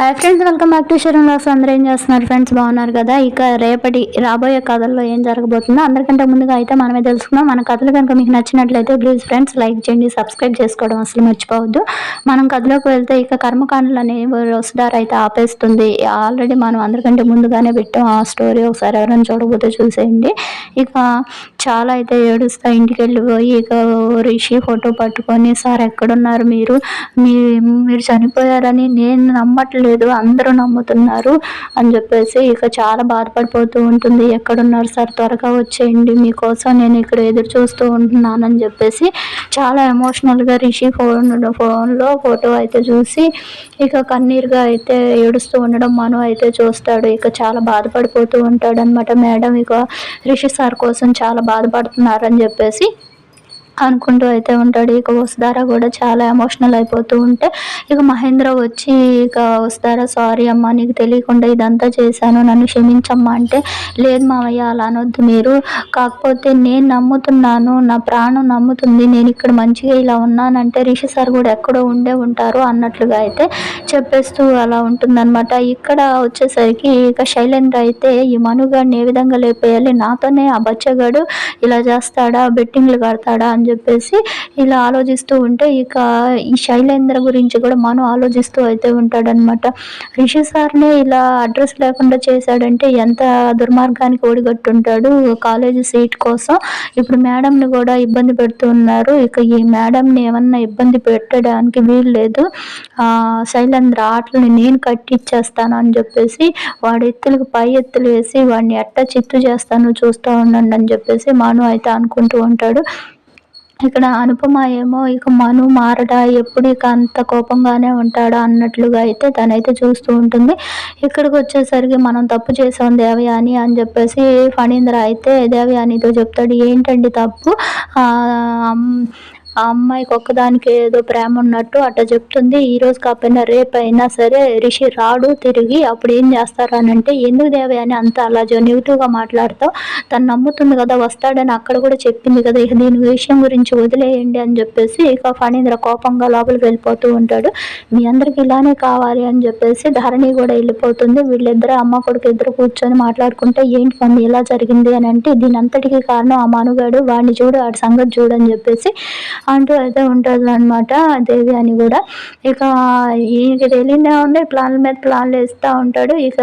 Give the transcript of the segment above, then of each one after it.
Hi friends welcome back to Sharan loss అందరూ ఏం చేస్తున్నారు ఫ్రెండ్స్ బాగున్నారు కదా? ఇక రేపటి రాబోయే కథల్లో ఏం జరగబోతుందో అందరికంటే ముందుగా అయితే మనమే తెలుసుకుందాం. మన కథలు కనుక మీకు నచ్చినట్లయితే ప్లీజ్ ఫ్రెండ్స్ లైక్ చేయండి సబ్స్క్రైబ్ చేసుకోవడం అసలు మర్చిపోవద్దు. మనం కథలోకి వెళ్తే ఇక కర్మకాండలు అనేవి వసుదారు అయితే ఆపేస్తుంది. ఆల్రెడీ మనం అందరికంటే ముందుగానే పెట్టాం. ఆ స్టోరీ ఒకసారి ఎవరైనా చూడబోతే చూసేయండి. ఇక చాలా అయితే ఏడుస్తా ఇంటికి వెళ్ళిపోయి ఇక రిషి ఫోటో పట్టుకొని సార్ ఎక్కడున్నారు మీరు? మీ మీరు చనిపోయారని నేను నమ్మట్లేదు. అందరూ నమ్ముతున్నారు అని చెప్పేసి ఇక చాలా బాధపడిపోతూ ఉంటుంది. ఎక్కడున్నారు సార్? త్వరగా వచ్చేయండి మీకోసం నేను ఇక్కడ ఎదురు చూస్తూ అని చెప్పేసి చాలా ఎమోషనల్గా రిషి ఫోన్ ఫోన్లో ఫోటో అయితే చూసి ఇక కన్నీరుగా అయితే ఏడుస్తూ ఉండడం మను అయితే చూస్తాడు. ఇక చాలా బాధపడిపోతూ ఉంటాడు అనమాట మేడం ఇక రిషి సార్ కోసం చాలా బాధపడుతున్నారని చెప్పేసి అనుకుంటూ అయితే ఉంటాడు. ఇక వసుధార కూడా చాలా ఎమోషనల్ అయిపోతూ ఉంటే ఇక మహేంద్ర వచ్చి ఇక వసుధార సారీ అమ్మా నీకు తెలియకుండా ఇదంతా చేశాను నన్ను క్షమించమ్మా అంటే లేదు మావయ్య అలా అనొద్దు మీరు. కాకపోతే నేను నమ్ముతున్నాను నా ప్రాణం నమ్ముతుంది. నేను ఇక్కడ మంచిగా ఇలా ఉన్నానంటే రిషి సార్ కూడా ఎక్కడో ఉండే ఉంటారు అన్నట్లుగా అయితే చెప్పేస్తూ అలా ఉంటుందన్నమాట. ఇక్కడ వచ్చేసరికి ఇక శైలేంద్ర అయితే ఈ మనుగాడిని ఏ విధంగా లేపేయాలి? నాతోనే ఆ బచ్చగాడు ఇలా చేస్తాడా? బెట్టింగ్లు కడతాడా? అని చెప్పేసి ఇలా ఆలోచిస్తూ ఉంటే ఇక ఈ శైలేంద్ర గురించి కూడా మనం ఆలోచిస్తూ అయితే ఉంటాడనమాట రిషి సార్ని ఇలా అడ్రస్ లేకుండా చేశాడంటే ఎంత దుర్మార్గానికి ఓడిగట్టుంటాడు కాలేజీ సీట్ కోసం. ఇప్పుడు మేడంని కూడా ఇబ్బంది పెడుతున్నారు. ఇక ఈ మేడంని ఏమన్నా ఇబ్బంది పెట్టడానికి వీలు లేదు. శైలేంద్ర ఆటలని నేను కట్టిచ్చేస్తాను అని చెప్పేసి వాడి ఎత్తులకు పై ఎత్తులు వేసి వాడిని ఎట్ట చిత్తు చేస్తాను చూస్తూ ఉండండి అని చెప్పేసి మాను అయితే అనుకుంటూ ఉంటాడు. ఇక్కడ అనుపమ ఏమో ఇక మను మారడా ఎప్పుడు ఇక అంత కోపంగానే ఉంటాడా అన్నట్లుగా అయితే తనైతే చూస్తూ ఉంటుంది. ఇక్కడికి వచ్చేసరికి మనం తప్పు చేసాం దేవయాని అని చెప్పేసి ఫణీంద్ర అయితే దేవయానితో చెప్తాడు ఏంటండి తప్పు? ఆ అమ్మాయికి ఒక్కదానికి ఏదో ప్రేమ ఉన్నట్టు అట్ట చెప్తుంది. ఈ రోజు కాకపోయినా రేపు అయినా సరే రిషి రాడు తిరిగి అప్పుడు ఏం చేస్తారనంటే ఎందుకు దేవి అని అంత అలా నెగిటివ్గా మాట్లాడతావు? తను నమ్ముతుంది కదా వస్తాడని అక్కడ కూడా చెప్పింది కదా ఇక దీని విషయం గురించి వదిలేయండి అని చెప్పేసి ఇక ఫణీంద్ర కోపంగా లోపలికి వెళ్ళిపోతూ ఉంటాడు. మీ అందరికి ఇలానే కావాలి అని చెప్పేసి ధరణి కూడా వెళ్ళిపోతుంది. వీళ్ళిద్దరు అమ్మ కొడుకు ఇద్దరు కూర్చొని మాట్లాడుకుంటే ఏంటి మమ్మీ ఇలా జరిగింది అని అంటే దీని అంతటికి కారణం ఆ మనుగాడు వాడిని చూడు వాడి సంగతి చూడు అని చెప్పేసి అంటూ అయితే ఉంటుంది అనమాట దేవి అని కూడా ఇక ఈయనకి తెలియదే ఉంది ప్లాన్ల మీద ప్లాన్లు వేస్తూ ఉంటాడు ఇక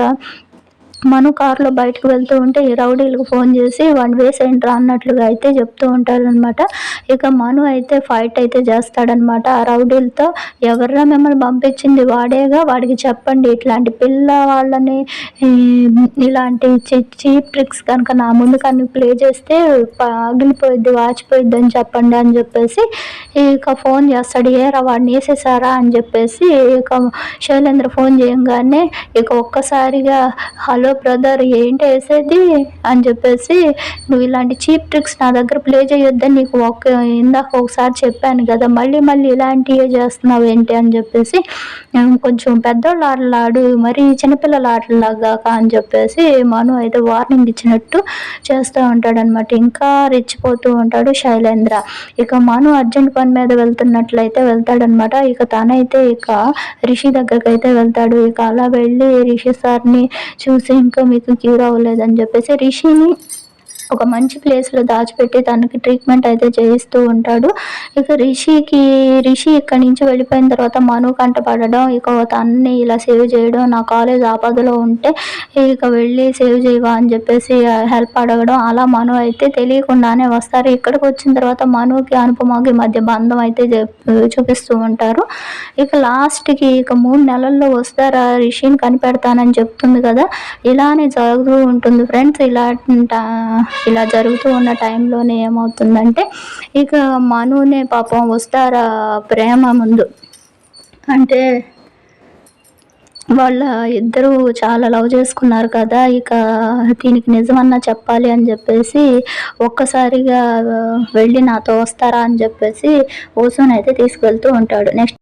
మను కారులో బయటకు వెళ్తూ ఉంటే ఈ రౌడీలకు ఫోన్ చేసి వన్ వేసేంట్రా అన్నట్లుగా అయితే చెప్తూ ఉంటారనమాట ఇక మను అయితే ఫైట్ అయితే చేస్తాడనమాట ఆ రౌడీలతో ఎవర్రా మిమ్మల్ని పంపించింది వాడేగా? వాడికి చెప్పండి ఇట్లాంటి పిల్ల వాళ్ళని ఇలాంటి చీప్ ట్రిక్స్ కనుక నా ముందు కనుక ప్లే చేస్తే పగిలిపోయిద్ది వాచిపోయిద్ది అని చెప్పండి అని చెప్పేసి ఇక ఫోన్ చేస్తాడు. ఏరా వాడిని వేసేసారా? అని చెప్పేసి ఇక శైలేంద్ర ఫోన్ చేయంగానే ఇక ఒక్కసారిగా హలో హలో బ్రదర్ ఏంటి వేసేది? అని చెప్పేసి నువ్వు ఇలాంటి చీప్ ట్రిక్స్ నా దగ్గర ప్లే చేయొద్దని నీకు ఒక ఇందాక ఒకసారి చెప్పాను కదా మళ్ళీ మళ్ళీ ఇలాంటివే చేస్తున్నావు ఏంటి అని చెప్పేసి కొంచెం పెద్దోళ్ళు ఆటలాడు మరి చిన్నపిల్లల ఆటలాగా అని చెప్పేసి మను అయితే వార్నింగ్ ఇచ్చినట్టు చేస్తూ ఉంటాడనమాట ఇంకా రెచ్చిపోతూ ఉంటాడు శైలేంద్ర. ఇక మను అర్జెంట్ పని మీద వెళ్తున్నట్లయితే వెళ్తాడనమాట ఇక తనైతే ఇక రిషి దగ్గరికి అయితే వెళ్తాడు. ఇక అలా వెళ్ళి రిషి సార్ని చూసి ఇంకా మీకు క్యూర్ అవ్వలేదని చెప్పేసి రిషిని ఒక మంచి ప్లేస్లో దాచిపెట్టి తనకి ట్రీట్మెంట్ అయితే చేయిస్తూ ఉంటాడు. ఇక రిషికి రిషి ఇక్కడి నుంచి వెళ్ళిపోయిన తర్వాత మను కంటపడడం ఇక తన్ని ఇలా సేవ్ చేయడం నా కాలేజ్ ఆపదలో ఉంటే ఇక వెళ్ళి సేవ్ చేయవా అని చెప్పేసి హెల్ప్ అడగడం అలా మను అయితే తెలియకుండానే వస్తారు. ఇక్కడికి వచ్చిన తర్వాత మనుకి అనుపమకి మధ్య బంధం అయితే చూపిస్తూ ఉంటారు. ఇక లాస్ట్కి ఇక మూడు నెలల్లో వస్తారా? రిషిని కనిపెడతానని చెప్తుంది కదా. ఇలానే జరుగుతూ ఉంటుంది. ఫ్రెండ్స్ ఇలా ఇలా జరుగుతూ ఉన్న టైంలోనే ఏమవుతుందంటే ఇక మనునే పాపం వస్తారా ప్రేమ ముందు? అంటే వాళ్ళ ఇద్దరు చాలా లవ్ చేసుకున్నారు కదా ఇక దీనికి నిజమన్నా చెప్పాలి అని చెప్పేసి ఒక్కసారిగా వెళ్ళి నాతో వస్తారా అని చెప్పేసి ఓసోన్ అయితే తీసుకెళ్తూ ఉంటాడు. నెక్స్ట్